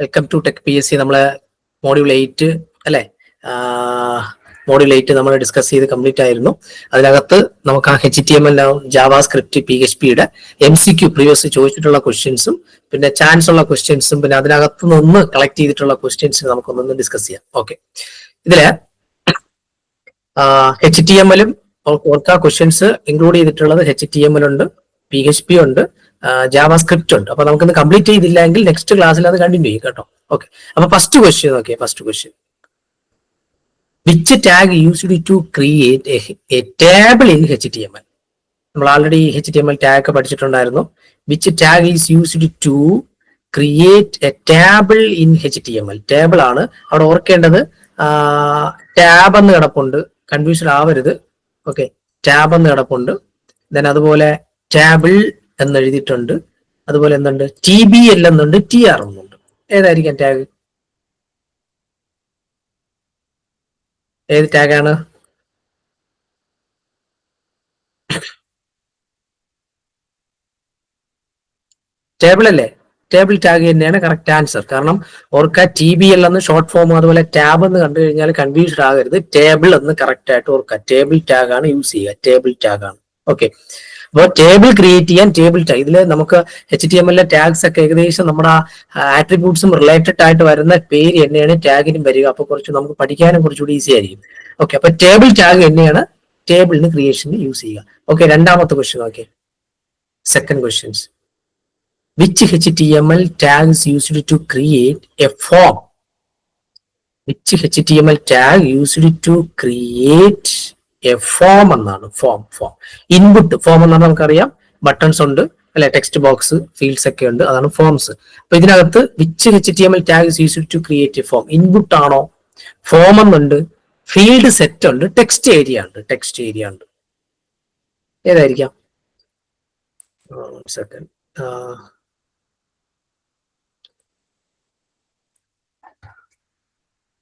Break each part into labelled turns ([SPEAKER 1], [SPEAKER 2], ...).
[SPEAKER 1] Welcome to tech P S C നമ്മളെ module eight അല്ലെ? Module eight നമ്മൾ discuss ചെയ്ത് കംപ്ലീറ്റ് ആയിരുന്നു. അതിനകത്ത് നമുക്ക് ആ H T M L JavaScript P H പിയുടെ എം സി ക്യു പ്രീവിയസ് ചോദിച്ചിട്ടുള്ള ക്വസ്റ്റ്യൻസും പിന്നെ ചാൻസ് ഉള്ള ക്വസ്റ്റ്യൻസും പിന്നെ അതിനകത്ത് നിന്ന് കളക്ട് ചെയ്തിട്ടുള്ള ക്വസ്റ്റ്യൻസ് നമുക്കൊന്നൊന്ന് ഡിസ്കസ് ചെയ്യാം. ഓക്കെ ഇതിൽ എച്ച് ടി എം എല്ലും ഓർക്ക ക്വസ്റ്റ്യൻസ് ഇൻക്ലൂഡ് ചെയ്തിട്ടുള്ളത് എച്ച് ടി എം എൽ ഉണ്ട് പി എച്ച് പി ഉണ്ട് ജാവ സ്ക്രിപ്റ്റ് ഉണ്ട്. അപ്പൊ നമുക്കിന്ന് കംപ്ലീറ്റ് ചെയ്തില്ല എങ്കിൽ നെക്സ്റ്റ് ക്ലാസ്സിൽ അത് കണ്ടിന്യൂ ചെയ്യും കേട്ടോ. ഓക്കെ അപ്പൊ first question okay first question which tag used to create table in H T M L നമ്മൾ already H T M L tag ഒക്കെ പഠിച്ചിട്ടുണ്ടായിരുന്നു. Which tag is used to create a table in H T M L table ആണ്. അവിടെ ഓർക്കേണ്ടത് tab എന്ന് കിടപ്പുണ്ട്. Confusion ആവരുത്. Okay tab എന്ന് കിടപ്പുണ്ട്. ദെൻ അതുപോലെ ടേബിൾ എന്ന് എഴുതിയിട്ടുണ്ട് അതുപോലെ എന്തുണ്ട്? ടി ബി എൽ എന്നുണ്ട് ടി ആർ എന്നുണ്ട്. ഏതായിരിക്കും ടാഗ് ഏത് ടാഗാണ് ടേബിൾ അല്ലേ? ടേബിൾ ടാഗ് തന്നെയാണ് കറക്റ്റ് ആൻസർ കാരണം ഓർക്ക ടി ബി എൽ എന്ന് ഷോർട്ട് ഫോം അതുപോലെ ടാബ് എന്ന് കണ്ടു കഴിഞ്ഞാൽ കൺഫ്യൂഷൻ ആകരുത്. ടേബിൾ എന്ന് കറക്റ്റ് ആയിട്ട് ഓർക്കുക. ടേബിൾ ടാഗ് ആണ് യൂസ് ചെയ്യുക. ടേബിൾ ടാഗ് ആണ്. ഓക്കെ അപ്പോൾ ടേബിൾ ക്രിയേറ്റ് ചെയ്യാൻ ടേബിൾ ടാഗ് ഇതിൽ നമുക്ക് എച്ച് ടി എം എല്ലിലെ ടാഗ്സ് ഒക്കെ ഏകദേശം നമ്മുടെ ആട്രിബ്യൂട്ട്സും റിലേറ്റഡ് ആയിട്ട് വരുന്ന പേര് തന്നെയാണ് ടാഗിനും വരിക. അപ്പോൾ കുറച്ച് നമുക്ക് പഠിക്കാനും കുറച്ചുകൂടി ഈസി ആയിരിക്കും. ഓക്കെ അപ്പൊ ടേബിൾ ടാഗ് തന്നെയാണ് ടേബിളിന് ക്രിയേഷന് യൂസ് ചെയ്യുക. ഓക്കെ രണ്ടാമത്തെ question okay second questions which HTML create used to create a form? Which HTML tag used to create a form എന്നാണ്. ഫോം ഫോം ഇൻപുട്ട് ഫോം എന്നാണ് നമുക്കറിയാം. ബട്ടൺസ് ഉണ്ട്. അല്ലെ? ടെക്സ്റ്റ് ബോക്സ് ഫീൽഡ്സ് ഒക്കെ ഉണ്ട്. അതാണ് ഫോംസ് അപ്പൊ ഇതിനകത്ത് which H T M L tag to create a form input ആണോ? ഫോം എന്നുണ്ട്. ഫീൽഡ് സെറ്റ് ഉണ്ട്. ടെക്സ്റ്റ് ഏരിയ ഉണ്ട്. ടെക്സ്റ്റ് ഏരിയ ഉണ്ട്. ഏതായിരിക്കാം?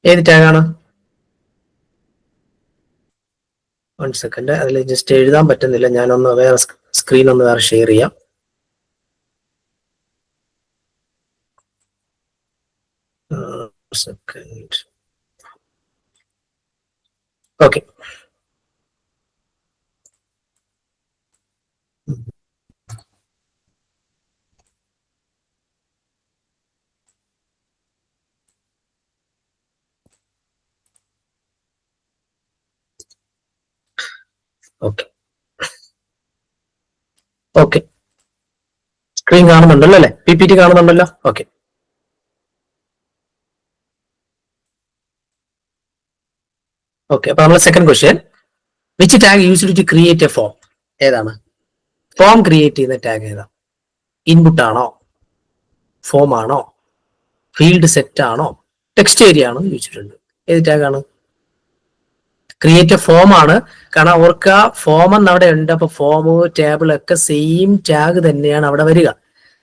[SPEAKER 1] ഏത് ടാഗാണ് വൺ സെക്കൻഡ് അതിൽ ജസ്റ്റ് എഴുതാൻ പറ്റുന്നില്ല. ഞാനൊന്ന് വേറെ സ്ക്രീൻ ഒന്ന് വേറെ ഷെയർ ചെയ്യാം. Second okay okay okay screen കാണുന്നുണ്ടല്ലോ അല്ലെ? പി പി ടി കാണുന്നുണ്ടല്ലോ? ഓക്കെ ഓക്കെ അപ്പൊ നമ്മളെ second question which tag used to create a form ഏതാണ്? ഫോം ക്രിയേറ്റ് ചെയ്യുന്ന ടാഗ് ഏതാ? ഇൻപുട്ട് ആണോ? ഫോം ആണോ? ഫീൽഡ് സെറ്റ് ആണോ? ടെക്സ്റ്റ് ഏരിയ ആണോ ചോദിച്ചിട്ടുണ്ട്. ഏത് ടാഗ് ആണ്? ക്രിയേറ്റ് എ ഫോം ആണ്. കാരണം അവർക്ക് ഫോം എന്ന് അവിടെ ഉണ്ട്. അപ്പൊ ഫോം ടേബിൾ ഒക്കെ സെയിം ടാഗ് തന്നെയാണ് അവിടെ വരിക.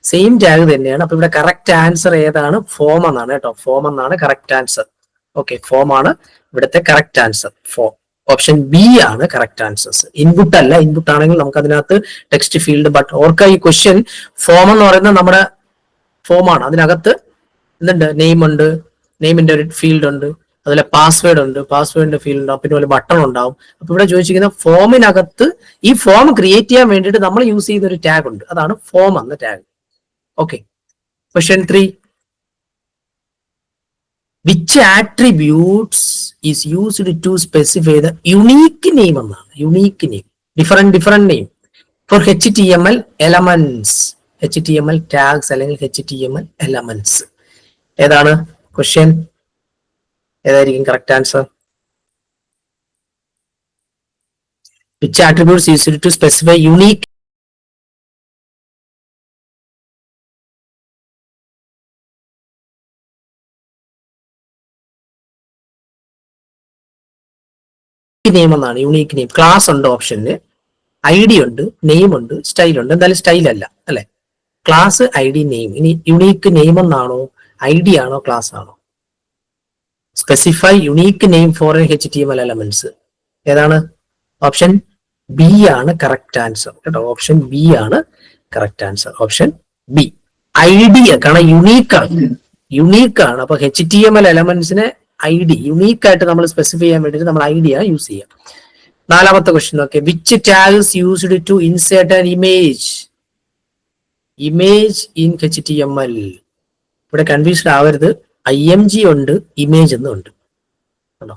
[SPEAKER 1] സെയിം ടാഗ് തന്നെയാണ്. അപ്പൊ ഇവിടെ കറക്റ്റ് ആൻസർ ഏതാണ്? ഫോം എന്നാണ് കേട്ടോ. ഫോം എന്നാണ് കറക്റ്റ് ആൻസർ ഓക്കെ ഫോം ആണ് ഇവിടുത്തെ correct answer form option B ആണ് കറക്റ്റ് ആൻസേഴ്സ് ഇൻപുട്ട് അല്ല. ഇൻപുട്ട് ആണെങ്കിൽ നമുക്ക് അതിനകത്ത് ടെക്സ്റ്റ് ഫീൽഡ് ബട്ട് ഓർക്ക ഈ ക്വസ്റ്റ്യൻ ഫോം എന്ന് പറയുന്നത് നമ്മുടെ ഫോം ആണ്. അതിനകത്ത് എന്തുണ്ട്? നെയിം ഉണ്ട്. നെയിമിന്റെ ഒരു ഫീൽഡ് ഉണ്ട്. അതുപോലെ പാസ്വേഡ് ഉണ്ട് പാസ്വേഡിന്റെ ഫീൽഡ് ഉണ്ടാവും പിന്നെ പോലെ ബട്ടൺ ഉണ്ടാവും. അപ്പൊ ഇവിടെ ചോദിച്ചിരിക്കുന്ന ഫോമിനകത്ത് ഈ ഫോം ക്രിയേറ്റ് ചെയ്യാൻ വേണ്ടിയിട്ട് നമ്മൾ യൂസ് ചെയ്യുന്ന ഒരു ടാഗ് ഉണ്ട്. അതാണ് ഫോം എന്ന tag okay question three which attributes is used to specify the unique name എന്നാണ്. Unique name different different name for H T M L elements H T M L tags അല്ലെങ്കിൽ H T M L elements ഏതാണ്? Question ഏതായിരിക്കും correct answer which attributes use to specify unique name എന്നാണ് unique name class ഉണ്ട് ഓപ്ഷനിൽ I D ഉണ്ട് name ഉണ്ട് style ഉണ്ട്. എന്തായാലും സ്റ്റൈൽ അല്ല അല്ലെ? ക്ലാസ് ഐ ഡി നെയിം ഇനി യുണീക്ക് നെയിം എന്നാണോ ഐ ഡി ആണോ ക്ലാസ് ആണോ? Specify unique name for an H T M L elements ഏതാണ്? ഓപ്ഷൻ ബി ആണ് കറക്റ്റ് ആൻസർ കേട്ടോ? ഓപ്ഷൻ ബി ആണ് correct answer option B idea കാരണം യുണീക്ക് ആണ് യുണീക്ക് ആണ്. അപ്പൊ എച്ച് ടി എം എൽ എലമെന്റ്സിനെ ഐ ഡി യുണീക്ക് ആയിട്ട് നമ്മൾ സ്പെസിഫൈ ചെയ്യാൻ വേണ്ടിയിട്ട് നമ്മൾ ഐഡിയ യൂസ് ചെയ്യുക. നാലാമത്തെ ക്വസ്റ്റ്യൻ നോക്കെ which tags used to insert an image image in H T M L ഇവിടെ കൺഫ്യൂഷൻ ആവരുത്. ഐ എം ജി ഉണ്ട് ഇമേജ് എന്നും ഉണ്ട്. കണ്ടോ?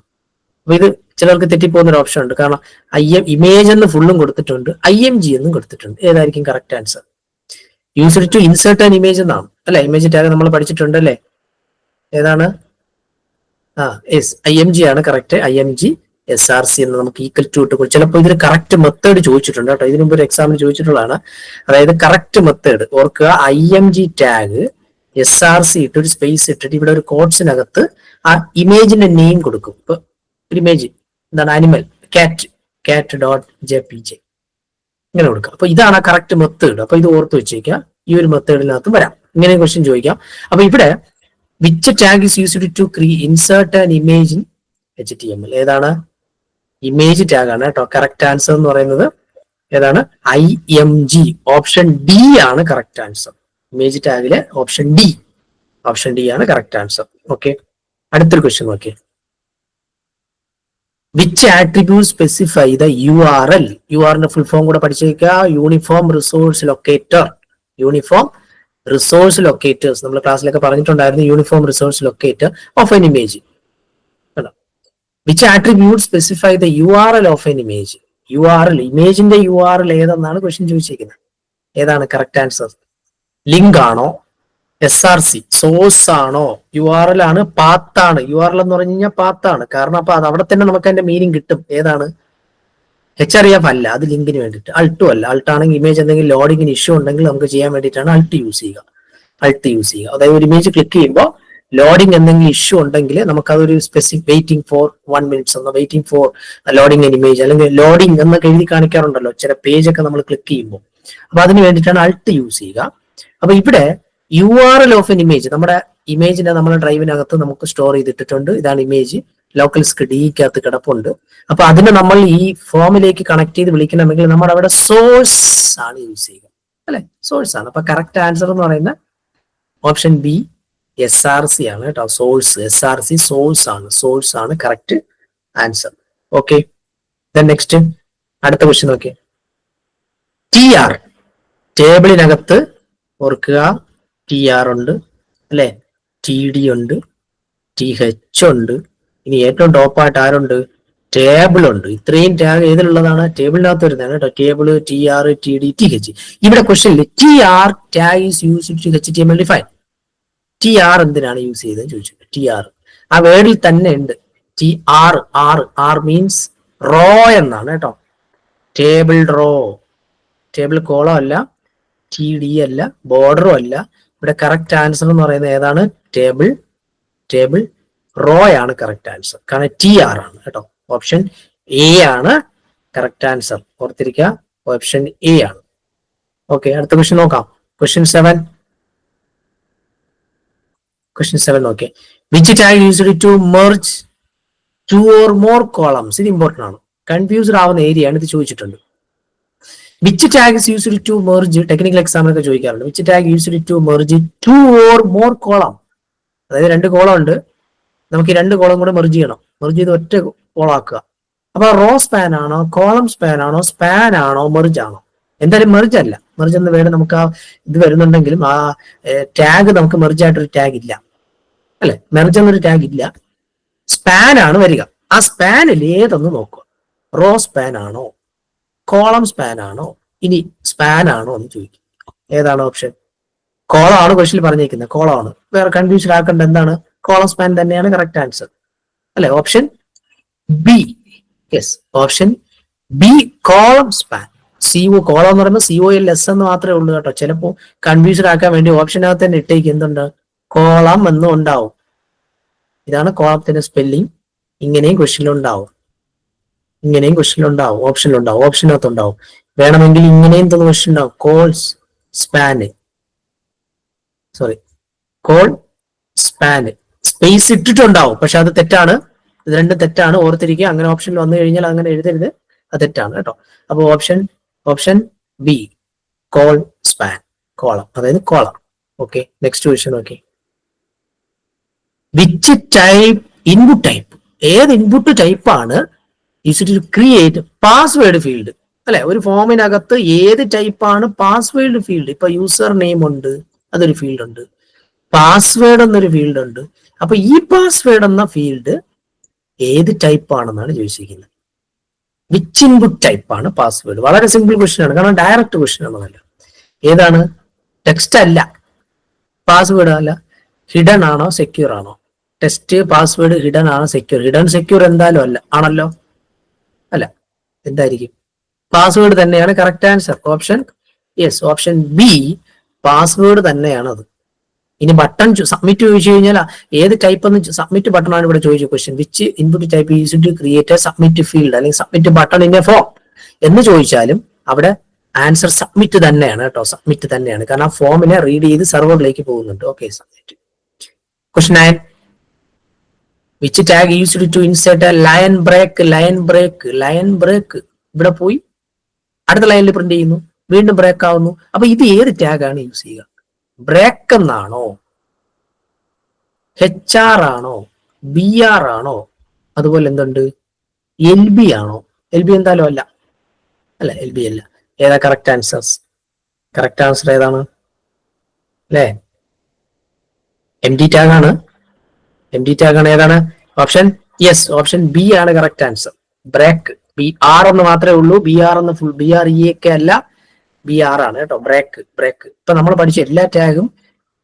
[SPEAKER 1] അപ്പൊ ഇത് ചിലർക്ക് തെറ്റിപ്പോകുന്ന ഒരു ഓപ്ഷൻ ഉണ്ട്. കാരണം ഐ എം ഇമേജ് എന്ന് ഫുള്ളും കൊടുത്തിട്ടുണ്ട് ഐ എം ജി എന്നും കൊടുത്തിട്ടുണ്ട്. ഏതായിരിക്കും correct answer use to insert an image എന്നാണ്. അല്ലെ? ഇമേജ് ടാഗ് നമ്മൾ പഠിച്ചിട്ടുണ്ട് അല്ലേ ഏതാണ്? ആ എസ് ഐ എം ജി ആണ് correct I M G S R C എന്ന് നമുക്ക് ഈക്വൽ ടു ഇട്ട് കൊടുക്കും ചിലപ്പോൾ ഇതിന് കറക്റ്റ് മെത്തേഡ് ചോദിച്ചിട്ടുണ്ട് കേട്ടോ. ഇതിനു ഒരു എക്സാമിന് ചോദിച്ചിട്ടുള്ളതാണ്. അതായത് കറക്റ്റ് മെത്തേഡ് ഓർക്കുക I M G tag S R C ഇട്ട് ഒരു സ്പേസ് ഇട്ടിട്ട് ഇവിടെ ഒരു കോഡ്സിനകത്ത് ആ ഇമേജിന്റെ നെയിം കൊടുക്കും. ഇപ്പൊ ഒരു ഇമേജ് എന്താണ്? അനിമൽ കാറ്റ് കാറ്റ് ഡോട്ട് ജെ പി ജെ ഇങ്ങനെ കൊടുക്കുക അപ്പൊ ഇതാണ് ആ കറക്റ്റ് മെത്തേഡ് അപ്പൊ ഇത് ഓർത്ത് വെച്ചേക്കുക ഈ ഒരു മെത്തേഡിനകത്ത് വരാം. ഇങ്ങനെ ക്വസ്റ്റ്യൻ ചോദിക്കാം. അപ്പൊ ഇവിടെ which tag is used to ക്രീ insert an image in H T M L ഏതാണ്? ഇമേജ് ടാഗ് ആണ് കേട്ടോ. കറക്റ്റ് ആൻസർ എന്ന് പറയുന്നത്. ഏതാണ്? I M G option D ആണ് കറക്റ്റ് ആൻസർ ഇമേജ് ടാഗിലെ ഓപ്ഷൻ ഡി ഓപ്ഷൻ ഡി ആണ് കറക്റ്റ് ആൻസർ ഓക്കെ അടുത്തൊരു ക്വസ്റ്റ്യൻ നോക്കിയേ. Which attribute specify the U R L U ആറിന്റെ ഫുൾ ഫോം കൂടെ പഠിച്ചേക്കുക uniform resource locator uniform resource locators നമ്മൾ ക്ലാസ്സിലൊക്കെ പറഞ്ഞിട്ടുണ്ടായിരുന്നു uniform resource locator of an image which attribute specify the U R L of an image U R L ഇമേജിന്റെ U R L ഏതെന്നാണ് question ചോദിച്ചിരിക്കുന്നത്? ഏതാണ് correct answer link ആണോ S R C source ആണോ? U R L ആണ് പാത്താണ് U R L എന്ന് പറഞ്ഞു കഴിഞ്ഞാൽ പാത്താണ് കാരണം അപ്പൊ അത് അവിടെ തന്നെ നമുക്ക് അതിന്റെ മീനിങ് കിട്ടും. ഏതാണ്? എച്ച് ആർ എഫ് അല്ല അത് ലിങ്കിന് വേണ്ടിയിട്ട്. അൾട്ടു അല്ല. അൾട്ട് ആണെങ്കിൽ ഇമേജ് എന്തെങ്കിലും ലോഡിങ്ങിന് ഇഷ്യൂ ഉണ്ടെങ്കിൽ നമുക്ക് ചെയ്യാൻ വേണ്ടിയിട്ടാണ് അൾട്ട് യൂസ് ചെയ്യുക. അൾട്ട് യൂസ് ചെയ്യുക. അതായത് ഒരു ഇമേജ് ക്ലിക്ക് ചെയ്യുമ്പോൾ ലോഡിംഗ് എന്തെങ്കിലും ഇഷ്യൂ ഉണ്ടെങ്കിൽ നമുക്ക് അതൊരു specific waiting for one minutes എന്നോ waiting for loading an image അല്ലെങ്കിൽ ലോഡിംഗ് എന്നൊക്കെ എഴുതി കാണിക്കാറുണ്ടല്ലോ. ചില പേജ് ഒക്കെ നമ്മൾ ക്ലിക്ക് ചെയ്യുമ്പോൾ. അപ്പൊ അതിന് വേണ്ടിയിട്ടാണ് അൾട്ട് യൂസ് ചെയ്യുക. അപ്പൊ ഇവിടെ U R L of an image നമ്മുടെ ഇമേജിനെ നമ്മുടെ ഡ്രൈവിനകത്ത് നമുക്ക് സ്റ്റോർ ചെയ്തിട്ടിട്ടുണ്ട്. ഇതാണ് ഇമേജ് ലോക്കൽ ഡിക്കകത്ത് കിടപ്പുണ്ട്. അപ്പൊ അതിനെ നമ്മൾ ഈ ഫോമിലേക്ക് കണക്ട് ചെയ്ത് വിളിക്കണമെങ്കിൽ നമ്മൾ അവിടെ സോഴ്സ് ആണ് യൂസ് ചെയ്യുക. അല്ലെ? സോഴ്സ് ആണ്. അപ്പൊ കറക്റ്റ് ആൻസർ എന്ന് പറയുന്ന option B S R C ആണ് കേട്ടോ. Source S R C source ആണ്. സോഴ്സ് ആണ് കറക്റ്റ് ആൻസർ ഓക്കെ നെക്സ്റ്റ് അടുത്ത ക്വസ്റ്റ്യൻ നോക്കിയേ. ടി ആർ ടേബിളിനകത്ത് ഓർക്കുക. ടി ആർ ഉണ്ട് അല്ലെ? ടി ഡി ഉണ്ട് ടി എച്ച് ഉണ്ട്. ഇനി ഏറ്റവും ടോപ്പായിട്ട് ആരുണ്ട്? ടേബിൾ ഉണ്ട്. ഇത്രയും ടാഗ് ഏതിലുള്ളതാണ്? ടേബിളിനകത്ത് വരുന്നതാണ് കേട്ടോ. Table T R T D T H ഇവിടെ ക്വസ്റ്റ്യനിൽ T R tag is use to H T M L define T R എന്തിനാണ് യൂസ് ചെയ്തത് ചോദിച്ചു. ടി ആർ ആ വേർഡിൽ തന്നെ ഉണ്ട്. T R R R means row എന്നാണ് കേട്ടോ. ടേബിൾ റോ ടേബിൾ കോളം അല്ല. ടി ഡി അല്ല ബോർഡറും അല്ല. ഇവിടെ കറക്റ്റ് ആൻസർ എന്ന് പറയുന്നത് ഏതാണ്? ടേബിൾ ടേബിൾ റോ ആണ് കറക്റ്റ് ആൻസർ കാരണം ടി ആർ ആണ് കേട്ടോ. ഓപ്ഷൻ എ ആണ് കറക്റ്റ് ആൻസർ ഓർത്തിരിക്കുക ഓപ്ഷൻ എ ആണ്. ഓക്കെ അടുത്ത ക്വസ്റ്റ്യൻ നോക്കാം. ക്വസ്റ്റ്യൻ സെവൻ ക്വസ്റ്റ്യൻ സെവൻ നോക്കിയേ. Which tag used to merge two or more columns ഇത് ഇമ്പോർട്ടന്റ് ആണ്. കൺഫ്യൂസ്ഡ് ആവുന്ന ഏരിയ ആണ് ഇത് ചോദിച്ചിട്ടുണ്ട്. Which tag is used to merge technical എക്സാമിനൊക്കെ ചോദിക്കാറുണ്ട്. Which tag used to merge two or more column അതായത് രണ്ട് കോളം ഉണ്ട്. നമുക്ക് ഈ രണ്ട് കോളം കൂടെ മെർജ് ചെയ്യണം. മെർജ് ചെയ്ത് ഒറ്റ കോളാക്കുക അപ്പൊ റോ സ്പാൻ ആണോ കോളം സ്പാൻ ആണോ സ്പാൻ ആണോ മെർജ് ആണോ? എന്തായാലും മെർജ് അല്ല. മെർജ് എന്ന വേർഡ് നമുക്ക് ആ ഇത് വരുന്നുണ്ടെങ്കിലും ആ ടാഗ് നമുക്ക് മെർജ് ആയിട്ടൊരു ടാഗ് ഇല്ല. അല്ലെ? മെർജ് എന്നൊരു ടാഗ് ഇല്ല. സ്പാൻ ആണ് വരിക. ആ സ്പാനിൽ ഏതൊന്ന് നോക്കുക. റോ സ്പാൻ ആണോ? കോളം സ്പാൻ ആണോ? ഇനി സ്പാൻ ആണോ എന്ന് ചോദിക്കും. ഏതാണ് ഓപ്ഷൻ കോളം ആണ് ക്വസ്റ്റിൽ പറഞ്ഞിരിക്കുന്നത്. കോളം ആണ്. വേറെ കൺഫ്യൂഷൻ ആക്കേണ്ട. എന്താണ്? കോളം സ്പാൻ തന്നെയാണ് കറക്റ്റ് ആൻസർ അല്ലെ? Option B yes option B column span C O column എന്ന് പറയുമ്പോൾ സി ഒ എൽ എസ് എന്ന് മാത്രമേ ഉള്ളൂ കേട്ടോ. ചിലപ്പോൾ കൺഫ്യൂഷൻ ആക്കാൻ വേണ്ടി ഓപ്ഷനകത്ത് തന്നെ ഇട്ടേക്ക്. എന്തുണ്ട്? കോളം എന്നും ഉണ്ടാവും. ഇതാണ് കോളത്തിന്റെ സ്പെല്ലിംഗ് ഇങ്ങനെയും ക്വസ്റ്റ്യനിൽ ഉണ്ടാവും. ഇങ്ങനെയും ക്വസ്റ്റ്യൻ ഉണ്ടാവും ഓപ്ഷനിൽ ഉണ്ടാവും ഓപ്ഷനകത്ത് ഉണ്ടാവും വേണമെങ്കിൽ ഇങ്ങനെയും തന്നെ ക്വസ്റ്റ്യൻ ഉണ്ടാവും. Cols span sorry col span space ഇട്ടിട്ടുണ്ടാവും പക്ഷെ അത് തെറ്റാണ്. ഇത് രണ്ടും തെറ്റാണ്. ഓർത്തിരിക്കുക. അങ്ങനെ ഓപ്ഷനിൽ വന്നു കഴിഞ്ഞാൽ അങ്ങനെ എഴുതരുത്. അത് തെറ്റാണ് കേട്ടോ. അപ്പൊ option option B col span column. അതായത് column. Okay next question okay which type input type ഏത് ഇൻപുട്ട് ടൈപ്പാണ് use to create password field അല്ലെ? ഒരു ഫോമിനകത്ത് ഏത് ടൈപ്പാണ് പാസ്വേഡ് ഫീൽഡ് ഇപ്പൊ യൂസർ നെയിം ഉണ്ട് അതൊരു ഫീൽഡ് ഉണ്ട്. പാസ്വേഡ് എന്നൊരു ഫീൽഡ് ഉണ്ട്. അപ്പൊ ഈ പാസ്വേഡ് എന്ന ഫീൽഡ് ഏത് ടൈപ്പ് ആണെന്നാണ് ചോദിച്ചിരിക്കുന്നത്. വിച്ച് ഇൻപുട്ട് ടൈപ്പ് ആണ് പാസ്വേഡ് വളരെ സിമ്പിൾ ക്വസ്റ്റ്യൻ ആണ്. കാരണം ഡയറക്റ്റ് ക്വസ്റ്റ്യൻ ആണെന്നല്ല ഏതാണ്? ടെക്സ്റ്റ് അല്ല. പാസ്വേഡ് അല്ല. ഹിഡൻ ആണോ? സെക്യൂർ ആണോ? ടെസ്റ്റ് പാസ്വേഡ് ഹിഡൻ ആണോ? സെക്യൂർ ഹിഡൻ സെക്യൂർ എന്തായാലും അല്ല. ആണല്ലോ? എന്തായിരിക്കും? പാസ്വേഡ് തന്നെയാണ് correct answer option yes option B password തന്നെയാണ് അത് ഇനി ബട്ടൺ സബ്മിറ്റ് ചോദിച്ചു കഴിഞ്ഞാൽ ഏത് ടൈപ്പ് എന്ന് സബ്മിറ്റ് ബട്ടൺ ആണ് ഇവിടെ ചോദിച്ച question which input type use to create a submit field അല്ലെങ്കിൽ submit button in a form എന്ന് ചോദിച്ചാലും അവിടെ ആൻസർ സബ്മിറ്റ് തന്നെയാണ് കേട്ടോ. സബ്മിറ്റ് തന്നെയാണ്. കാരണം ആ ഫോമിനെ റീഡ് ചെയ്ത് സെർവറിലേക്ക് പോകുന്നുണ്ട്. Okay submit question nine which tag used to insert a line break line break line break ഇവിടെ പോയി. അടുത്ത ലൈനിൽ പ്രിന്റ് ചെയ്യുന്നു. വീണ്ടും ബ്രേക്ക് ആവുന്നു. അപ്പൊ ഇത് ഏത് ടാഗ് ആണ് യൂസ് ചെയ്യുക? ബ്രേക്ക് എന്നാണോ? എച്ച് ആർ ആണോ? ബി ആർ ആണോ? അതുപോലെ എന്തുണ്ട്? എൽ ബി ആണോ? എൽ ബി എന്തായാലും അല്ല. അല്ല എൽ ബി അല്ല. ഏതാ കറക്റ്റ് ആൻസേഴ്സ് കറക്റ്റ് ആൻസർ ഏതാണ്? അല്ലേ? എം ഡി ടാഗ് ആണ്. എം ഡി ടാഗ് ആണ് ഏതാണ്? ഓപ്ഷൻ യെസ് ഓപ്ഷൻ ബി ആണ് correct answer break B R എന്ന് മാത്രമേ ഉള്ളൂ. ബി ആർ എന്ന് ഫുൾ ബി ആർ ഇ ഒക്കെ അല്ല. ബി ആർ ആണ് കേട്ടോ. ബ്രേക്ക് ബ്രേക്ക് ഇപ്പൊ നമ്മൾ പഠിച്ച എല്ലാ ടാഗും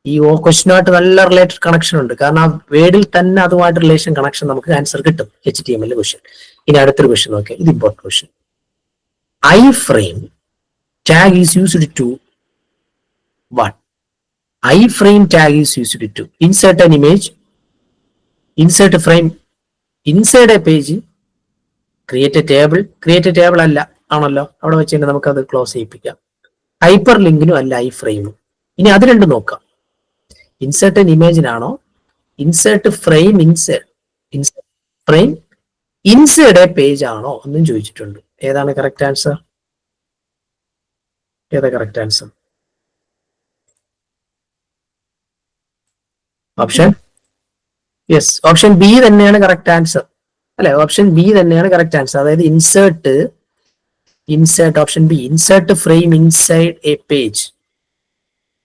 [SPEAKER 1] ഈ ഓ ക്വസ്റ്റിനായിട്ട് നല്ല റിലേറ്റഡ് കണക്ഷൻ ഉണ്ട്. കാരണം ആ വേർഡിൽ തന്നെ അതുമായിട്ട് റിലേഷൻ കണക്ഷൻ നമുക്ക് ആൻസർ കിട്ടും. H T M L question ഇനി അടുത്തൊരു ക്വസ്റ്റ്യൻ നോക്കിയാൽ ഇത് important question I frame tag is used to what? I frame tag is used to an an insert a frame inside a page create table create table അല്ല ആണല്ലോ. അവിടെ വെച്ചിട്ട് നമുക്ക് അത് ക്ലോസ് ചെയ്യിപ്പിക്കാം ഹൈപ്പർ ലിങ്കിനും അല്ല ഐ ഫ്രെയിമും ഇനി അത് രണ്ടും നോക്കാം. Insert an ഇമേജിനാണോ insert frame insert insert frame inside a page ആണോ എന്നും ചോദിച്ചിട്ടുണ്ട്. ഏതാണ് കറക്റ്റ് ആൻസർ ഏതാ correct answer option yes option B തന്നെയാണ് കറക്റ്റ് ആൻസർ അല്ലെ? ഓപ്ഷൻ ബി തന്നെയാണ് കറക്റ്റ് ആൻസർ അതായത് insert insert option B insert frame inside a page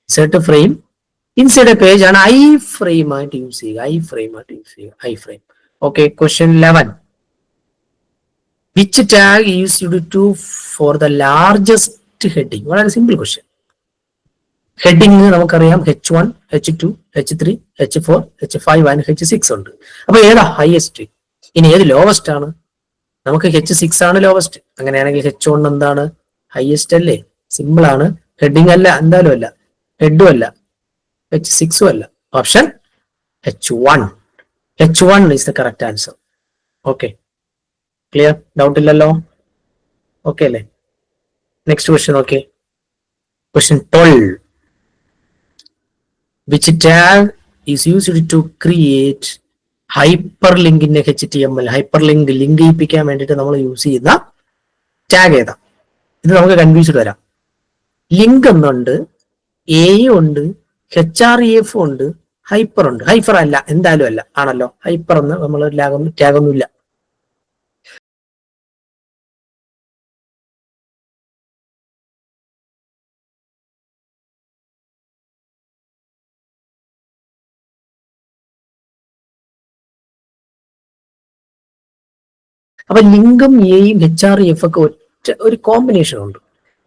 [SPEAKER 1] insert frame inside a page ആണ് ഐ ഫ്രെയിം ആയിട്ട് യൂസ് ചെയ്യുക. I frame ആയിട്ട് use ചെയ്യുക. I frame okay question eleven which tag use for the largest heading വളരെ simple question heading നമുക്കറിയാം H one H two H three H four H five and H six ഉണ്ട്. അപ്പൊ ഏതാ highest ഇനി ഏത് lowest ആണ്? നമുക്ക് എച്ച് സിക്സ് ആണ് ലോവസ്റ്റ് അങ്ങനെയാണെങ്കിൽ എച്ച് വൺ എന്താണ്? ഹയസ്റ്റ് അല്ലേ? സിമ്പിൾ ആണ്. ഹെഡിങ് അല്ല എന്തായാലും അല്ല. ഹെഡും അല്ല. എച്ച് സിക്സും അല്ല. Option H one H one is the correct answer okay clear doubt ഇല്ലല്ലോ? ഓക്കെ അല്ലേ? Next question okay question twelve which tag is used to create hyperlink in HTML hyperlink link ചെയ്യിപ്പിക്കാൻ വേണ്ടിയിട്ട് നമ്മൾ യൂസ് ചെയ്യുന്ന tag ഏതാ? ഇത് നമുക്ക് confused വരാം. ലിങ്ക് എന്നുണ്ട് എ ഉണ്ട് എച്ച് ആർ എഫ് ഉണ്ട് ഹൈപ്പർ ഉണ്ട്. ഹൈപ്പർ അല്ല എന്തായാലും അല്ല. ആണല്ലോ? ഹൈപ്പർ എന്ന് നമ്മൾ ലാഗൊന്നും ടാഗ് അപ്പൊ ലിങ്കും എയും എച്ച് ആർ എഫ് ഒക്കെ ഒറ്റ ഒരു കോമ്പിനേഷൻ ഉണ്ട്.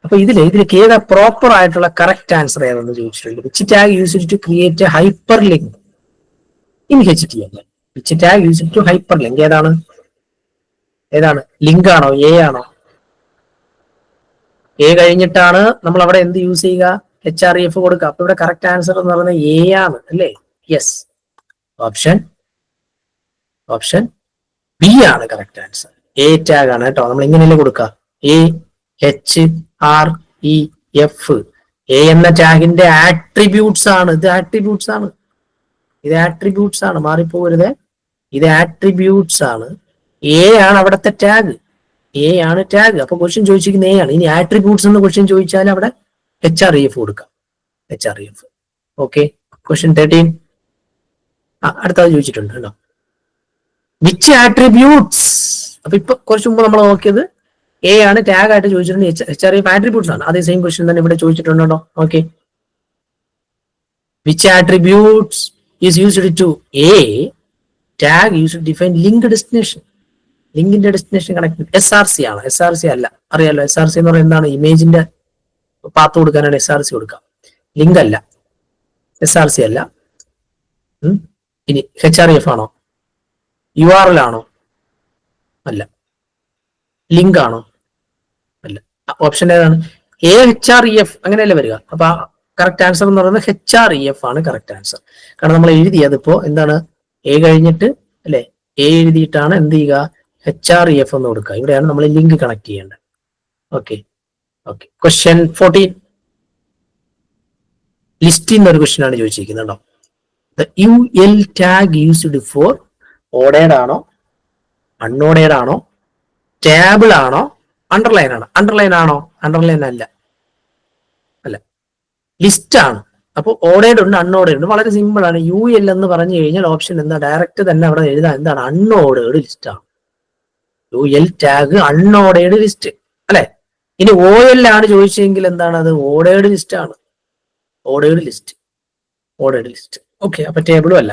[SPEAKER 1] അപ്പൊ ഇതിൽ ഇതിലേക്ക് ഏതാ പ്രോപ്പർ ആയിട്ടുള്ള കറക്റ്റ് ആൻസർ ഏതെന്ന് ചോദിച്ചിട്ടുണ്ട്. Which tag use to create hyper link in H T M which tag use to hyper link ഏതാണ്? ഏതാണ്? ലിങ്ക് ആണോ? എ ആണോ? എ കഴിഞ്ഞിട്ടാണ് നമ്മൾ അവിടെ എന്ത് യൂസ് ചെയ്യുക? എച്ച് ആർ എഫ് കൊടുക്കുക. അപ്പൊ ഇവിടെ കറക്റ്റ് ആൻസർ എന്ന് പറയുന്നത് എ ആണ് അല്ലേ? യെസ് ഓപ്ഷൻ ഓപ്ഷൻ ബി ആണ് കറക്റ്റ് ആൻസർ എ ടാഗ് ആണ് കേട്ടോ. നമ്മൾ ഇങ്ങനെയല്ലേ കൊടുക്കുക A H R E F A എന്ന ടാഗിന്റെ ആട്രിബ്യൂട്ട്സ് ആണ്. ഇത് ആട്രിബ്യൂട്ട്സ് ആണ്. ഇത് ആട്രിബ്യൂട്ട്സ് ആണ്. മാറിപ്പോകരുത്. ഇത് ആട്രിബ്യൂട്ട്സ് ആണ്. എ ആണ് അവിടുത്തെ ടാഗ് എ ആണ് ടാഗ് അപ്പൊ ക്വസ്റ്റ്യൻ ചോദിച്ചിരിക്കുന്ന എ ആണ്. ഇനി ആട്രിബ്യൂട്ട്സ് എന്ന് ക്വസ്റ്റ്യൻ ചോദിച്ചാൽ അവിടെ എച്ച് ആർ ഇ എഫ് കൊടുക്കാം. H R E F okay question thirteen അടുത്തത് ചോദിച്ചിട്ടുണ്ട് കേട്ടോ. വിച്ച് ആട്രിബ്യൂട്ട്സ് അപ്പൊ ഇപ്പൊ കുറച്ച് മുമ്പ് നമ്മൾ നോക്കിയത് എ ആണ് ടാഗ് ആയിട്ട് ആർ ആട്രിബ്യൂട്ട്സ് ആണ്. അതേ സെയിം ക്വസ്റ്റ്യൻ തന്നെ ഇവിടെ ചോദിച്ചിട്ടുണ്ടോ okay which attributes is used to A tag use define link destination ലിങ്കിന്റെ destination connect S R C ആണ്. എസ് ആർ സി അല്ല. അറിയാലോ എസ് ആർ സി എന്ന് പറയുന്നത് എന്താണ്? ഇമേജിന്റെ പാത്ത് കൊടുക്കാനാണ് എസ് ആർ സി കൊടുക്കാം ലിങ്ക് അല്ല. എസ് ആർ സി അല്ല. ഇനി എച്ച് ആർ എഫ് ആണോ? യു ആർ എൽ ആണോ? അല്ല. ലിങ്ക് ആണോ? അല്ല. ഓപ്ഷൻ ഏതാണ്? A H R E F അങ്ങനെയല്ലേ വരിക. അപ്പൊ കറക്റ്റ് ആൻസർ എന്ന് പറയുന്നത് എച്ച് ആർ ഇ എഫ് ആണ് കറക്റ്റ് ആൻസർ കാരണം നമ്മൾ എഴുതിയത് ഇപ്പോ എന്താണ്? എ കഴിഞ്ഞിട്ട് അല്ലെ? എ എഴുതിയിട്ടാണ് എന്ത് ചെയ്യുക? എച്ച് ആർ ഇ എഫ് എന്ന് കൊടുക്കുക. ഇവിടെയാണ് നമ്മൾ ലിങ്ക് കണക്ട് ചെയ്യേണ്ടത്. ഓക്കെ ഓക്കെ ക്വസ്റ്റ്യൻ ഫോർട്ടീൻ ലിസ്റ്റിൽ നിന്ന് ഒരു ക്വസ്റ്റ്യൻ ആണ് ചോദിച്ചിരിക്കുന്നത് കേട്ടോ. U L tag used for ഓഡേഡ് ആണോ? അൺഓഡേഡ് ആണോ? ടേബിൾ ആണോ? അണ്ടർലൈൻ ആണ്? അണ്ടർലൈൻ ആണോ? അണ്ടർലൈൻ അല്ല. അല്ല. ലിസ്റ്റ് ആണ്. അപ്പോൾ ഓഡേഡ് ഉണ്ട് അൺഓഡേഡ് ഉണ്ട്. വളരെ സിമ്പിൾ ആണ്. യു എൽ എന്ന് പറഞ്ഞു കഴിഞ്ഞാൽ ഓപ്ഷൻ എന്താ? ഡയറക്റ്റ് തന്നെ അവിടെ എഴുതാൻ എന്താണ്? അൺഓർഡേഡ് ലിസ്റ്റ് ആണ്. U L tag unordered list അല്ലെ? ഇനി ഒ എൽ ആണ് ചോദിച്ചെങ്കിൽ എന്താണ് അത്? ഓഡേഡ് ലിസ്റ്റ് ആണ്. ഓഡേഡ് ലിസ്റ്റ് ഓഡേഡ് ലിസ്റ്റ് ഓക്കെ അപ്പൊ ടേബിളും അല്ല.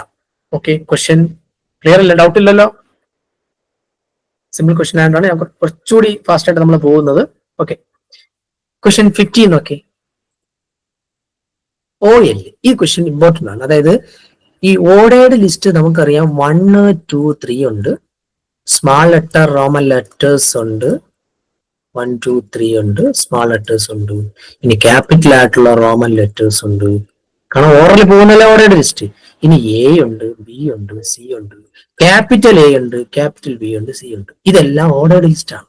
[SPEAKER 1] ഓക്കെ ക്വസ്റ്റ്യൻ ക്ലിയർ അല്ലേ? ഡൗട്ട് ഇല്ലല്ലോ? സിമ്പിൾ ക്വസ്റ്റൻ ആയതുകൊണ്ടാണ് ഞാൻ കുറച്ചുകൂടി ഫാസ്റ്റ് ആയിട്ട് നമ്മൾ പോകുന്നത്. ഓക്കെ ക്വസ്റ്റ്യൻ ഫിഫ്റ്റീൻ ഓക്കെ ഓയിൽ ഈ ക്വസ്റ്റ്യൻ ഇമ്പോർട്ടന്റ് ആണ്. അതായത് ഈ ഓടയുടെ ലിസ്റ്റ് നമുക്കറിയാം. വൺ ടു ത്രീ ഉണ്ട്. സ്മാൾ ലെറ്റർ റോമൻ ലെറ്റേഴ്സ് ഉണ്ട്. വൺ ടു ത്രീ ഉണ്ട്. സ്മാൾ ലെറ്റേഴ്സ് ഉണ്ട്. ഇനി ക്യാപിറ്റൽ ആയിട്ടുള്ള റോമൻ ലെറ്റേഴ്സ് ഉണ്ട്. കാരണം ഓറൽ പോകുന്നല്ല ഓടയുടെ ലിസ്റ്റ് ഇനി എ ഉണ്ട് ബി ഉണ്ട് സി ഉണ്ട്. ക്യാപിറ്റൽ എ ഉണ്ട് ക്യാപിറ്റൽ ബി ഉണ്ട് സി ഉണ്ട്. ഇതെല്ലാം ഓർഡേഡ് ലിസ്റ്റ് ആണ്.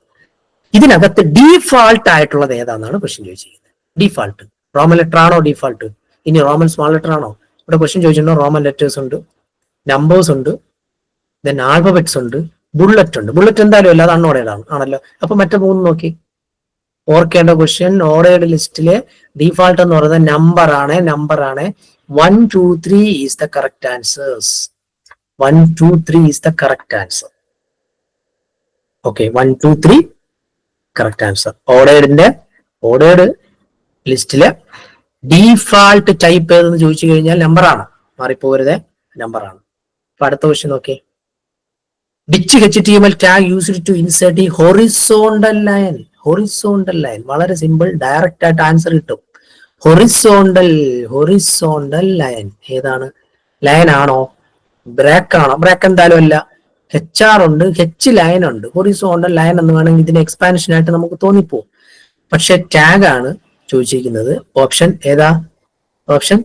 [SPEAKER 1] ഇതിനകത്ത് ഡീഫാൾട്ട് ആയിട്ടുള്ളത് ഏതാണെന്നാണ് ക്വസ്റ്റ്യൻ ചോദിച്ചിരിക്കുന്നത് ഡീഫാൾട്ട് റോമൻ ലെറ്റർ ആണോ ഡീഫാൾട്ട് ഇനി റോമൻ സ്മാൾ ലെറ്റർ ആണോ? ഇവിടെ ക്വസ്റ്റ്യൻ ചോദിച്ചിട്ടുണ്ടോ? റോമൻ ലെറ്റേഴ്സ് ഉണ്ട് നമ്പേഴ്സ് ഉണ്ട് ദെൻ ആൽഫബറ്റ്സ് ഉണ്ട് ബുള്ളറ്റ് ഉണ്ട്. ബുള്ളറ്റ് എന്തായാലും അല്ല അത് ആണല്ലോ? അപ്പൊ മറ്റേ മൂന്ന് നോക്കി. ഓർക്കേണ്ട ക്വസ്റ്റ്യൻ ഓർഡേഡ് ലിസ്റ്റിലെ ഡീഫാൾട്ട് എന്ന് പറയുന്നത് നമ്പർ ആണ്. നമ്പർ ആണ്. One two three is the correct answers one two three is the correct answer okay one two three correct answer ഓർഡേഡിന്റെ ordered ലിസ്റ്റിലെ ഡീഫാൾട്ട് ടൈപ്പ് ഏതെന്ന് ചോദിച്ചു കഴിഞ്ഞാൽ നമ്പറാണ് ആണ്. നമ്പറാണ് അപ്പൊ അടുത്ത ക്വസ്റ്റ്യൻ നോക്കി. Which H T M L tag used to insert ഈ ഹൊറിസോണ്ടൽ ലൈൻ ഹൊറിസോണ്ടൽ ലൈൻ വളരെ സിമ്പിൾ ഡയറക്റ്റ് ആയിട്ട് ആൻസർ കിട്ടും. ഹൊറിസോണ്ടൽ ഹൊറിസോണ്ടൽ ലൈൻ ഏതാണ്? ലൈൻ ആണോ? ബ്രേക്ക് ആണോ ബ്രേക്ക് എന്തായാലും അല്ല. എച്ച് ആർ ഉണ്ട് എച്ച് ലൈൻ ഉണ്ട്. ഹൊറിസോണ്ടൽ ലൈൻ എന്ന് വേണമെങ്കിൽ ഇതിന് എക്സ്പാൻഷൻ ആയിട്ട് നമുക്ക് തോന്നിപ്പോവും. പക്ഷെ ടാഗ് ആണ് ചോദിച്ചിരിക്കുന്നത്. ഓപ്ഷൻ ഏതാ? ഓപ്ഷൻ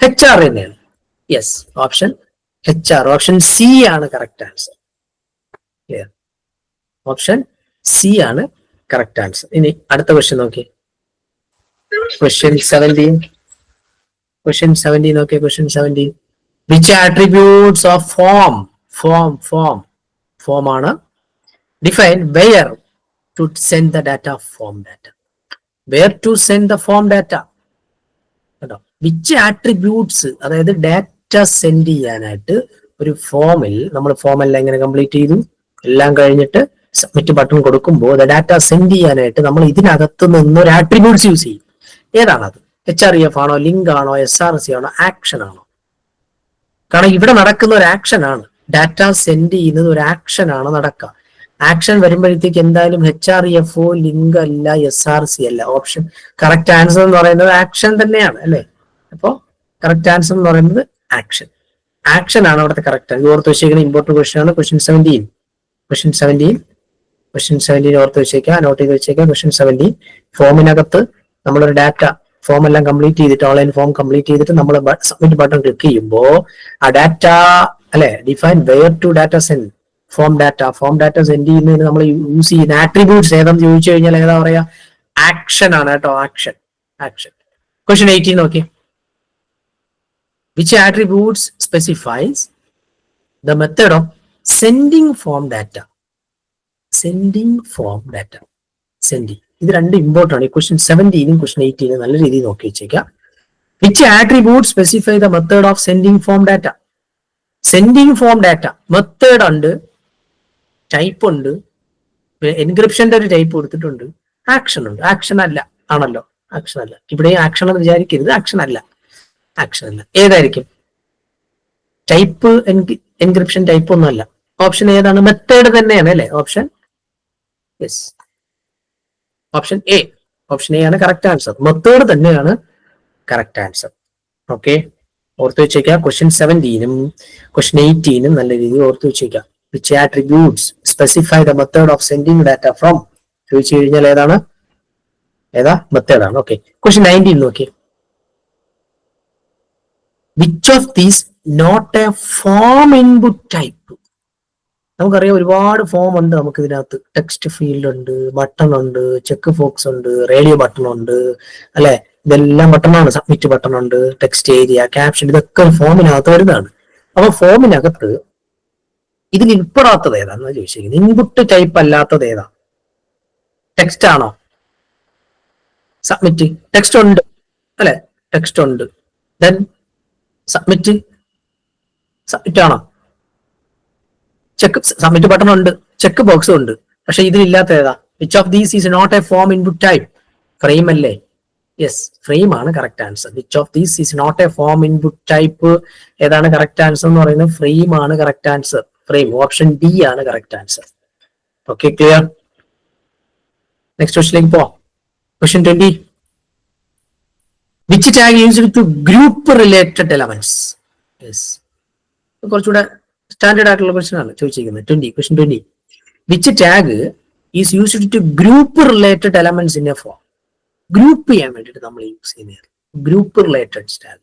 [SPEAKER 1] എച്ച് ആർ തന്നെയാണ്. Yes option H R option C ആണ് correct answer clear option C ആണ് കറക്റ്റ് ആൻസർ ഇനി അടുത്ത ക്വസ്റ്റ്യൻ നോക്കി. Question seventeen question seventeen okay question seventeen which attributes of form form form form ആണ്. Define where to send the data form data where to send the form data കേട്ടോ which attributes അതായത് data send ചെയ്യാനായിട്ട് ഒരു ഫോമിൽ നമ്മൾ form എല്ലാം എങ്ങനെ complete ചെയ്തു. എല്ലാം കഴിഞ്ഞിട്ട് സബ്മിറ്റ് ബട്ടൺ കൊടുക്കുമ്പോൾ ഡാറ്റ സെൻഡ് ചെയ്യാനായിട്ട് നമ്മൾ ഇതിനകത്ത് നിന്ന് ഒരു ആട്രിബ്യൂട്ട്സ് യൂസ് ചെയ്യും. ഏതാണത്? എച്ച് ആർ ഇ എഫ് ആണോ ലിങ്ക് ആണോ എസ് ആർ സി ആണോ ആക്ഷൻ ആണോ? കാരണം ഇവിടെ നടക്കുന്ന ഒരു ആക്ഷൻ ആണ്. ഡാറ്റ സെൻഡ് ചെയ്യുന്നത് ഒരു ആക്ഷൻ ആണ് നടക്കുക. ആക്ഷൻ വരുമ്പോഴത്തേക്ക് എന്തായാലും H R F O link അല്ല എസ് ആർ സി അല്ല. ഓപ്ഷൻ കറക്റ്റ് ആൻസർ എന്ന് പറയുന്നത് ആക്ഷൻ തന്നെയാണ് അല്ലെ? അപ്പോ കറക്റ്റ് ആൻസർ എന്ന് പറയുന്നത് ആക്ഷൻ ആക്ഷൻ ആണ് അവിടുത്തെ കറക്റ്റ് ആണ് ഓർത്ത് വെച്ചേക്കുന്ന ഇമ്പോർട്ടന്റ് ക്വസ്റ്റൻ ആണ് question seventeen question seventeen question seventeen ഓർത്ത് വെച്ചേക്കുക നോട്ട് ചെയ്ത് വെച്ചേക്കുക ക്വസ്റ്റൻ സെവന്റീൻ ഫോമിനകത്ത് നമ്മളൊരു ഡാറ്റ ഫോം എല്ലാം കംപ്ലീറ്റ് ചെയ്തിട്ട് ഓൺലൈൻ ഫോം കംപ്ലീറ്റ് ചെയ്തിട്ട് നമ്മൾ സബ്മിറ്റ് ബട്ടൺ ക്ലിക്ക് ചെയ്യുമ്പോൾ ആ ഡാറ്റ അല്ലെ? Define where to data send form data form data send ചെയ്യുന്നതിന് നമ്മൾ യൂസ് ചെയ്യുന്ന ആട്രിബ്യൂട്ട്സ് ഏതാന്ന് ചോദിച്ചു കഴിഞ്ഞാൽ ഏതാ പറയാ? ആക്ഷൻ ആണ് കേട്ടോ ആക്ഷൻ ആക്ഷൻ ക്വസ്റ്റ്യൻ എയ്റ്റീൻ നോക്കി which attributes specifies the method of sending form data sending form data sending ഇത് രണ്ട് ഇമ്പോർട്ടന്റ് ആണ്. ഈ ക്വസ്റ്റ്യൻ സെവന്റീനും ക്വസ്റ്റ്യൻ എയ്റ്റീനും നല്ല രീതിയിൽ നോക്കി വെച്ചേക്കാം. Which attribute specify the method of sending form data sending form data method ഉണ്ട് ടൈപ്പ് ഉണ്ട് എൻക്രിപ്ഷന്റെ ഒരു ടൈപ്പ് കൊടുത്തിട്ടുണ്ട് ആക്ഷൻ ഉണ്ട്. ആക്ഷൻ അല്ല ആണല്ലോ. ആക്ഷൻ അല്ല. ഇവിടെ ആക്ഷൻ എന്ന് വിചാരിക്കരുത്. ആക്ഷൻ അല്ല. ആക്ഷൻ അല്ല. ഏതായിരിക്കും? ടൈപ്പ് എൻക്രിപ്ഷൻ ടൈപ്പ് ഒന്നും അല്ല ഓപ്ഷൻ ഏതാണ്? മെത്തേഡ് തന്നെയാണ് അല്ലേ? Option yes option A option A ആണ് കറക്റ്റ് ആൻസർ മെത്തേഡ് തന്നെയാണ് കറക്റ്റ് ആൻസർ ഓക്കെ ഓർത്ത് വെച്ചേക്കാം. ക്വസ്റ്റ്യൻ സെവന്റീനും ക്വസ്റ്റ്യൻ എയ്റ്റീനും നല്ല രീതിയിൽ ഓർത്ത് വെച്ചേക്കാം. Which attributes specify the method of sending data from ചോദിച്ചു കഴിഞ്ഞാൽ ഏതാണ്? ഏതാ? മെത്തേഡ് ആണ്. ഓക്കെ ക്വസ്റ്റ്യൻ നയന്റീൻ നോക്കി which of these not a form input type നമുക്കറിയാം ഒരുപാട് ഫോം ഉണ്ട് നമുക്ക് ഇതിനകത്ത് ടെക്സ്റ്റ് ഫീൽഡ് ഉണ്ട് ബട്ടൺ ഉണ്ട് ചെക്ക് ബോക്സ് ഉണ്ട് റേഡിയോ ബട്ടൺ ഉണ്ട് അല്ലെ? ഇതെല്ലാം ബട്ടണാണ് സബ്മിറ്റ് ബട്ടൺ ഉണ്ട് ടെക്സ്റ്റ് ഏരിയ ക്യാപ്ഷൻ ഇതൊക്കെ ഫോമിനകത്ത് വരുന്നതാണ്. അപ്പൊ ഫോമിനകത്ത് ഇതിൽ ഉൾപ്പെടാത്തത് ഏതാന്ന് ചോദിച്ചിരിക്കുന്നത്? ഇൻപുട്ട് ടൈപ്പ് അല്ലാത്തത് ഏതാ? ടെക്സ്റ്റ് ആണോ? സബ്മിറ്റ് ടെക്സ്റ്റ് ഉണ്ട് അല്ലെ? ടെക്സ്റ്റ് ഉണ്ട്. ദെൻ സബ്മിറ്റ് സബ്മിറ്റ് ആണോ? ചെക്ക് സബ്മിറ്റ് ബട്ടൺ ഉണ്ട്. ചെക്ക് ബോക്സും ഉണ്ട്. പക്ഷെ ഇതിലില്ലാത്ത ഏതാ which of these is not a form input type frame അല്ലേ? യെസ് ഫ്രെയിം ആണ് correct answer which of these is not a form input type ഏതാണ് കറക്റ്റ് ആൻസർ എന്ന് പറയുന്നത്? ഫ്രെയിം ആണ് correct answer frame option D ആണ് correct answer okay clear next ക്വസ്റ്റിലേക്ക് പോവാം. Question twenty which tag use to group related elements yes കുറച്ചുകൂടെ standard ആയിട്ടുള്ള question ആണ് ചോദിച്ചിരിക്കുന്നത്. Twenty question twenty which tag is used to group related elements in a form group ചെയ്യാൻ വേണ്ടിയിട്ട് നമ്മൾ use ചെയ്യുന്നത് group related tag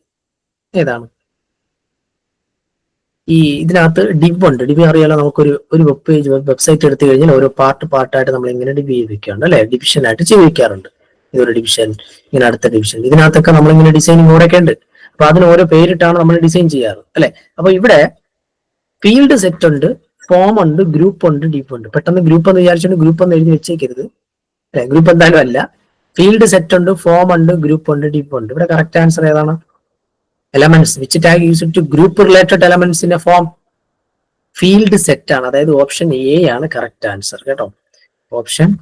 [SPEAKER 1] ഏതാണ്? ഈ ഇതിനകത്ത് ഡിബ് ഉണ്ട്. ഡിബ് അറിയാലോ നമുക്കൊരു ഒരു വെബ് പേജ് വെബ്സൈറ്റ് എടുത്തു കഴിഞ്ഞാൽ ഓരോ പാർട്ട് പാർട്ടായിട്ട് നമ്മൾ ഇങ്ങനെ ഡിബ് ചെയ്യിപ്പിക്കാറുണ്ട് അല്ലെ? ഡിവിഷൻ ആയിട്ട് ചെയ്യിക്കാറുണ്ട് ഇതൊരു ഡിവിഷൻ ഇങ്ങനെ അടുത്ത ഡിവിഷൻ ഇതിനകത്തൊക്കെ നമ്മൾ ഇങ്ങനെ ഡിസൈനിങ് കൂടെയൊക്കെ ഉണ്ട്. അപ്പൊ അതിന് ഓരോ പേരിട്ടാണ് നമ്മൾ ഡിസൈൻ ചെയ്യാറ് അല്ലെ? അപ്പൊ ഇവിടെ ഫീൽഡ് സെറ്റ് ഉണ്ട് ഫോം ഉണ്ട് ഗ്രൂപ്പ് ഉണ്ട് ഡീപ്പ് ഉണ്ട്. പെട്ടെന്ന് ഗ്രൂപ്പ് എന്ന് വിചാരിച്ചുകൊണ്ട് ഗ്രൂപ്പ് എന്ന് എഴുതി വെച്ചേക്കരുത്. ഗ്രൂപ്പ് എന്തായാലും അല്ല. ഫീൽഡ് സെറ്റ് ഉണ്ട് ഫോം ഉണ്ട് ഗ്രൂപ്പ് ഉണ്ട് ഡീപ്പ് ഉണ്ട്. ഇവിടെ കറക്റ്റ് ആൻസർ ഏതാണ്? Elements which tag use to group related elements in a form fieldset ആണ്. അതായത് ഓപ്ഷൻ എ ആണ് കറക്റ്റ് ആൻസർ കേട്ടോ? ഓപ്ഷൻ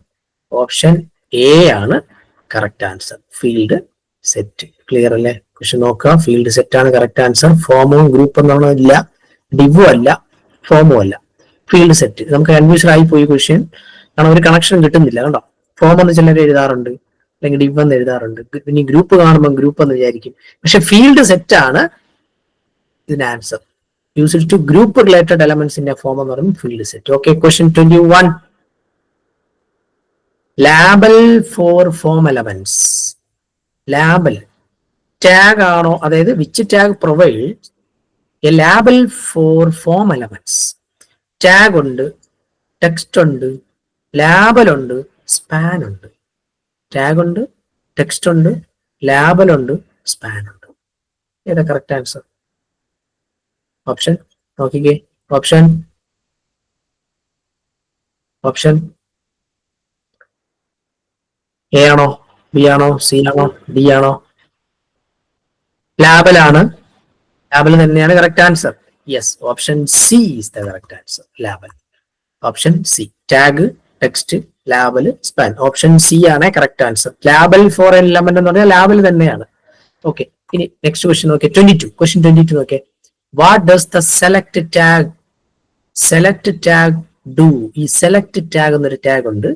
[SPEAKER 1] ഓപ്ഷൻ എ ആണ് correct answer field set clear അല്ലേ? ക്വസ്റ്റ്യൻ നോക്കുക. ഫീൽഡ് സെറ്റ് ആണ് കറക്റ്റ് ആൻസർ ഫോമും ഗ്രൂപ്പ് ഒന്നും ഇല്ല. ഡിവും അല്ല ഫോമും അല്ല. ഫീൽഡ് സെറ്റ് നമുക്ക് കൺഫ്യൂഷൻ ആയി പോയി ക്വസ്റ്റ്യൻ കാരണം ഒരു കണക്ഷൻ കിട്ടുന്നില്ല കണ്ടോ? ഫോം എന്ന് ചിലർ എഴുതാറുണ്ട് അല്ലെങ്കിൽ ഡിവ് എന്ന് എഴുതാറുണ്ട്. ഇനി ഗ്രൂപ്പ് കാണുമ്പോൾ ഗ്രൂപ്പ് എന്ന് വിചാരിക്കും. പക്ഷെ ഫീൽഡ് സെറ്റ് ആണ് ഇതിന്റെ answer use to group related എലമെന്റ്സിന്റെ form എന്ന് പറയുമ്പോൾ field set okay question twenty one label for form elements label tag ആണോ? അതായത് which tag provide a label for form elements tag ഉണ്ട് ടെക്സ്റ്റ് ഉണ്ട് ലാബൽ ഉണ്ട് span ഉണ്ട്. ടാഗ് ഉണ്ട് text ഉണ്ട് ലാബൽ ഉണ്ട് സ്പാൻ ഉണ്ട്. ഏതാ കറക്റ്റ് ആൻസർ ഓപ്ഷൻ നോക്കിക്കേ. ഓപ്ഷൻ ഓപ്ഷൻ എ ആണോ? ബി ആണോ? സി ആണോ? ഡി ആണോ? ലാബലാണ് ലാബൽ തന്നെയാണ് correct answer yes option C is the correct answer label option C tag text label span option C ആണ് correct answer label for element എന്ന് പറഞ്ഞാൽ ലാബൽ തന്നെയാണ്. ഓക്കെ ഇനി നെക്സ്റ്റ് ക്വസ്റ്റ്യൻ നോക്കെ twenty two question twenty two നോക്കെ what does the select tag select tag do ഈ select tag എന്നൊരു tag ഉണ്ട്.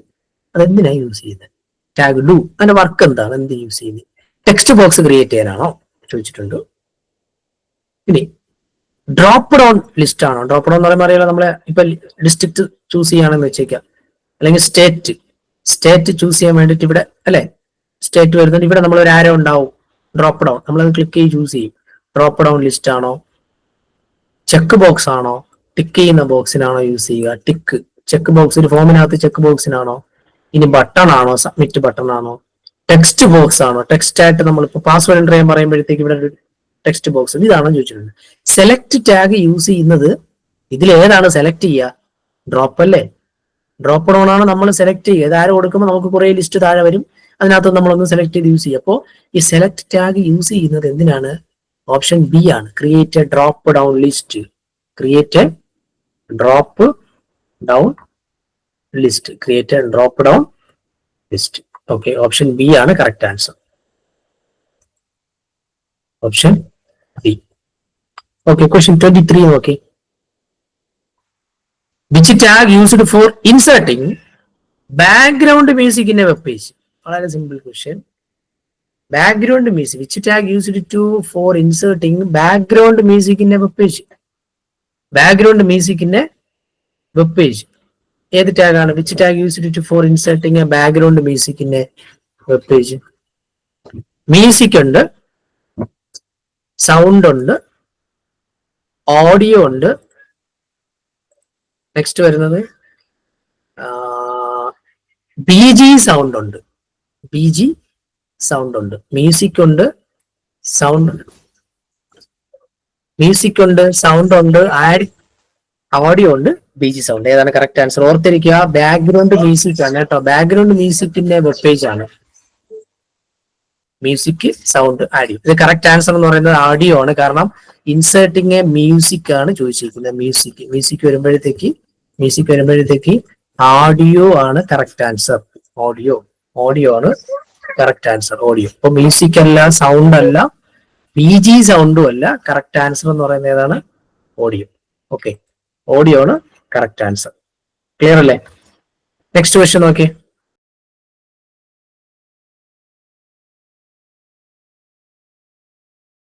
[SPEAKER 1] അത് എന്തിനാണ് യൂസ് ചെയ്യുന്നത് ടാഗ് ഡു അതിന്റെ വർക്ക് എന്താണ്? എന്ത് യൂസ് ചെയ്യുന്നത് ടെക്സ്റ്റ് ബോക്സ് ക്രിയേറ്റ് ചെയ്യാനാണോ? ചോദിച്ചിട്ടുണ്ട്. ഇനി ഡ്രോപ്പ് ഡൗൺ ലിസ്റ്റ് ആണോ? ഡ്രോപ്പ് ഡൗൺ എന്ന് പറയുമ്പോൾ അറിയാലോ നമ്മളെ ഇപ്പൊ ഡിസ്ട്രിക്ട് ചൂസ് ചെയ്യാണെന്ന് വെച്ചേക്കാം. അല്ലെങ്കിൽ സ്റ്റേറ്റ് സ്റ്റേറ്റ് ചൂസ് ചെയ്യാൻ വേണ്ടിയിട്ട് ഇവിടെ അല്ലെ? സ്റ്റേറ്റ് വരുന്നുണ്ട്. ഇവിടെ നമ്മൾ ഒരു ആരോ ഉണ്ടാവും. ഡ്രോപ്പ് ഡൗൺ നമ്മളത് ക്ലിക്ക് ചെയ്ത് ചൂസ് ചെയ്യും. ഡ്രോപ്പ് ഡൗൺ ലിസ്റ്റ് ആണോ? ചെക്ക് ബോക്സ് ആണോ? ടിക്ക് ചെയ്യുന്ന ബോക്സിനാണോ യൂസ് ചെയ്യുക? ടിക്ക് ചെക്ക് ബോക്സ് ഒരു ഫോമിനകത്ത് ചെക്ക് ബോക്സിനാണോ ഇനി ബട്ടൺ ആണോ? സബ്മിറ്റ് ബട്ടൺ ആണോ? ടെക്സ്റ്റ് ബോക്സ് ആണോ? ടെക്സ്റ്റ് ആയിട്ട് നമ്മൾ ഇപ്പൊ പാസ്വേഡ് എന്റർ ചെയ്യാൻ പറയുമ്പോഴത്തേക്ക് ഇവിടെ ടെക്സ്റ്റ് ബോക്സ് ഇതാണോ ചോദിച്ചിട്ടുണ്ട്. സെലക്ട് ടാഗ് യൂസ് ചെയ്യുന്നത് ഇതിൽ ഏതാണ് സെലക്ട് ചെയ്യുക? ഡ്രോപ്പ് അല്ലേ? ഡ്രോപ്പ് ഡൗൺ ആണ് നമ്മൾ സെലക്ട് ചെയ്യുക. ഇത് കൊടുക്കുമ്പോൾ നമുക്ക് കുറേ ലിസ്റ്റ് താഴെ വരും. അതിനകത്ത് നമ്മളൊന്ന് സെലക്ട് ചെയ്ത് യൂസ് ചെയ്യുക. അപ്പോൾ ഈ സെലക്ട് ടാഗ് യൂസ് ചെയ്യുന്നത് എന്തിനാണ്? ഓപ്ഷൻ ബി ആണ്. Create a drop down list create a drop down list create a drop down list okay option B ആണ് correct answer option question twenty three നോക്കി which tag used for inserting background music in a web page വളരെ simple question background music which tag used to for inserting background music in a web page background music in a web page ഏത് tag ആണ്? Which tag used to for inserting a background music in a web page music ഉണ്ട്. Sound ഉണ്ട് audio ഉണ്ട്. Next വരുന്നത് B G sound ഉണ്ട്. B G sound ഉണ്ട്. Music ഉണ്ട് sound ഉണ്ട്. മ്യൂസിക് ഉണ്ട് സൗണ്ട് ഉണ്ട് ആഡ് ഓഡിയോ ഉണ്ട് ബി ജി സൗണ്ട് ഏതാണ് കറക്റ്റ് ആൻസർ ഓർത്തിരിക്കുക ബാക്ക്ഗ്രൗണ്ട് മ്യൂസിക് ആണ് കേട്ടോ. ബാക്ക്ഗ്രൗണ്ട് മ്യൂസിക്കിന്റെ വെബ് പേജ് ആണ്. Music sound audio. ഇത് കറക്റ്റ് ആൻസർ എന്ന് പറയുന്നത് ആഡിയോ ആണ്. കാരണം ഇൻസേർട്ടിങ് എ മ്യൂസിക് ആണ് ചോദിച്ചിരിക്കുന്നത്. മ്യൂസിക് മ്യൂസിക് വരുമ്പോഴത്തേക്ക് മ്യൂസിക് വരുമ്പോഴത്തേക്ക് ആഡിയോ ആണ് കറക്റ്റ് ആൻസർ ഓഡിയോ ഓഡിയോ ആണ് കറക്റ്റ് ആൻസർ ഓഡിയോ അപ്പൊ മ്യൂസിക് അല്ല സൗണ്ട് അല്ല ബി ജി സൗണ്ടും അല്ല കറക്റ്റ് ആൻസർ എന്ന് പറയുന്നത് ഏതാണ്? ഓഡിയോ ഓക്കെ ഓഡിയോ ആണ് കറക്റ്റ് ആൻസർ ക്ലിയർ അല്ലേ? നെക്സ്റ്റ് ക്വസ്റ്റ്യൻ നോക്കിയേ.